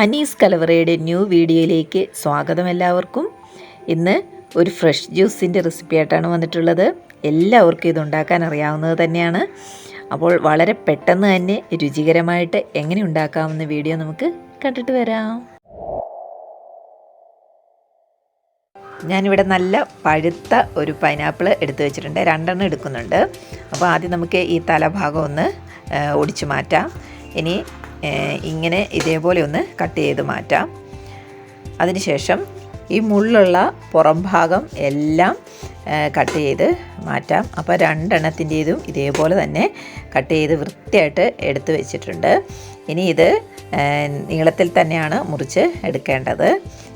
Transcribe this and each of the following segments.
Anees കലവറയുടെ new വീഡിയോയിലേക്ക് സ്വാഗതം എല്ലാവർക്കും. ഇന്ന് ഒരു ഫ്രഷ് ജ്യൂസിന്റെ റെസിപ്പി ആയിട്ടാണ് വന്നിട്ടുള്ളത്. എല്ലാവർക്കും ഇത് ഉണ്ടാക്കാൻ അറിയാവുന്നത് തന്നെയാണ്. അപ്പോൾ വളരെ പെട്ടെന്ന് തന്നെ രുചികരമായിട്ട് എങ്ങനെ ഉണ്ടാക്കാമെന്ന വീഡിയോ നമുക്ക് കണ്ടിട്ട് വരാം. ഞാനിവിടെ നല്ല പഴുത്ത ഒരു പൈനാപ്പിൾ എടുത്തു വെച്ചിട്ടുണ്ട്. രണ്ടെണ്ണം എടുക്കുന്നുണ്ട്. അപ്പോൾ ആദ്യം നമുക്ക് ഈ തലഭാഗം ഒന്ന് ഒടിച്ചു മാറ്റാം. ഇനി ഇങ്ങനെ ഇതേപോലെ ഒന്ന് കട്ട് ചെയ്ത് മാറ്റാം. അതിനുശേഷം ഈ മുള്ളുള്ള പുറം ഭാഗം എല്ലാം കട്ട് ചെയ്ത് മാറ്റാം. അപ്പോൾ രണ്ടെണ്ണത്തിന്റേതും ഇതേപോലെ തന്നെ കട്ട് ചെയ്ത് വൃത്തിയായിട്ട് എടുത്തു വെച്ചിട്ടുണ്ട്. ഇനി ഇത് നീളത്തിൽ തന്നെയാണ് മുറിച്ച് എടുക്കേണ്ടത്.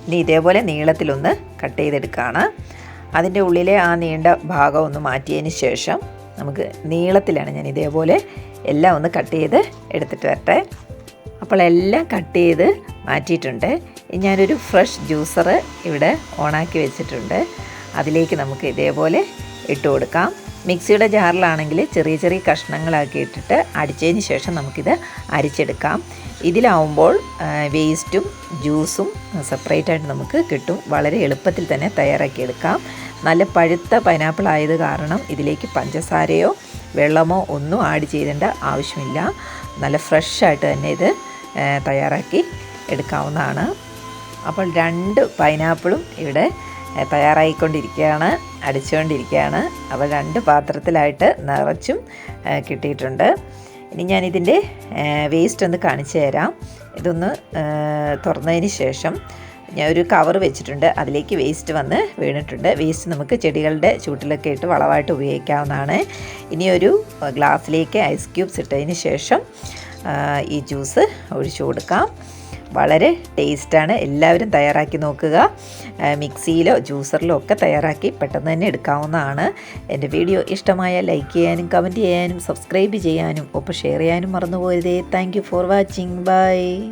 ഇനി ഇതേപോലെ നീളത്തിലൊന്ന് കട്ട് ചെയ്തെടുക്കുകയാണ് അതിന്റെ ഉള്ളിലെ ആ നീണ്ട ഭാഗം ഒന്ന് മാറ്റിയതിന് ശേഷം നമുക്ക് നീളത്തിലാണ് ഞാൻ ഇതേപോലെ എല്ലാം ഒന്ന് കട്ട് ചെയ്ത് എടുത്തിട്ട് വരട്ടെ. അപ്പോൾ എല്ലാം കട്ട് ചെയ്ത് മാറ്റിയിട്ടുണ്ട്. ഞാനൊരു ഫ്രഷ് ജ്യൂസർ ഇവിടെ ഓണാക്കി വെച്ചിട്ടുണ്ട്. അതിലേക്ക് നമുക്ക് ഇതേപോലെ ഇട്ട് കൊടുക്കാം. മിക്സിയുടെ ജാറിലാണെങ്കിൽ ചെറിയ ചെറിയ കഷ്ണങ്ങളാക്കി ഇട്ടിട്ട് അടിച്ചതിന് ശേഷം നമുക്കിത് അരിച്ചെടുക്കാം. ഇതിലാവുമ്പോൾ വേസ്റ്റും ജ്യൂസും സെപ്പറേറ്റ് ആയിട്ട് നമുക്ക് കിട്ടും. വളരെ എളുപ്പത്തിൽ തന്നെ തയ്യാറാക്കിയെടുക്കാം നല്ല പഴുത്ത പൈനാപ്പിൾ ആയത് കാരണം ഇതിലേക്ക് പഞ്ചസാരയോ വെള്ളമോ ഒന്നും ആഡ് ചെയ്യേണ്ട ആവശ്യമില്ല. നല്ല ഫ്രഷ് ആയിട്ട് തന്നെ ഇത് തയ്യാറാക്കി എടുക്കാവുന്നതാണ്. അപ്പോൾ രണ്ട് പൈനാപ്പിളും ഇവിടെ തയ്യാറായിക്കൊണ്ടിരിക്കുകയാണ് അടിച്ചുകൊണ്ടിരിക്കുകയാണ്. അപ്പോൾ രണ്ട് പാത്രത്തിലായിട്ട് നിറച്ചും കിട്ടിയിട്ടുണ്ട്. ഇനി ഞാനിതിന്റെ വേസ്റ്റ് ഒന്ന് കാണിച്ചു തരാം. ഇതൊന്ന് തുറന്നതിന് ശേഷം ഞാൻ ഒരു കവർ വെച്ചിട്ടുണ്ട്. അതിലേക്ക് വേസ്റ്റ് വന്ന് വീണിട്ടുണ്ട്. വേസ്റ്റ് നമുക്ക് ചെടികളുടെ ചൂട്ടിലൊക്കെ ഇട്ട് വളമായിട്ട് ഉപയോഗിക്കാവുന്നതാണ്. ഇനി ഒരു ഗ്ലാസ്സിലേക്ക് ഐസ് ക്യൂബ്സ് ഇട്ടതിന് ശേഷം ഈ ജ്യൂസ് ഒഴിച്ചു കൊടുക്കാം. വളരെ ടേസ്റ്റാണ്. എല്ലാവരും തയ്യാറാക്കി നോക്കുക. മിക്സിയിലോ ജ്യൂസറിലോ ഒക്കെ തയ്യാറാക്കി പെട്ടെന്ന് തന്നെ എടുക്കാവുന്നതാണ്. എന്റെ വീഡിയോ ഇഷ്ടമായ ലൈക്ക് ചെയ്യാനും കമന്റ് ചെയ്യാനും സബ്സ്ക്രൈബ് ചെയ്യാനും ഒപ്പം ഷെയർ ചെയ്യാനും മറന്നു പോരുതേ. Thank you for watching. Bye.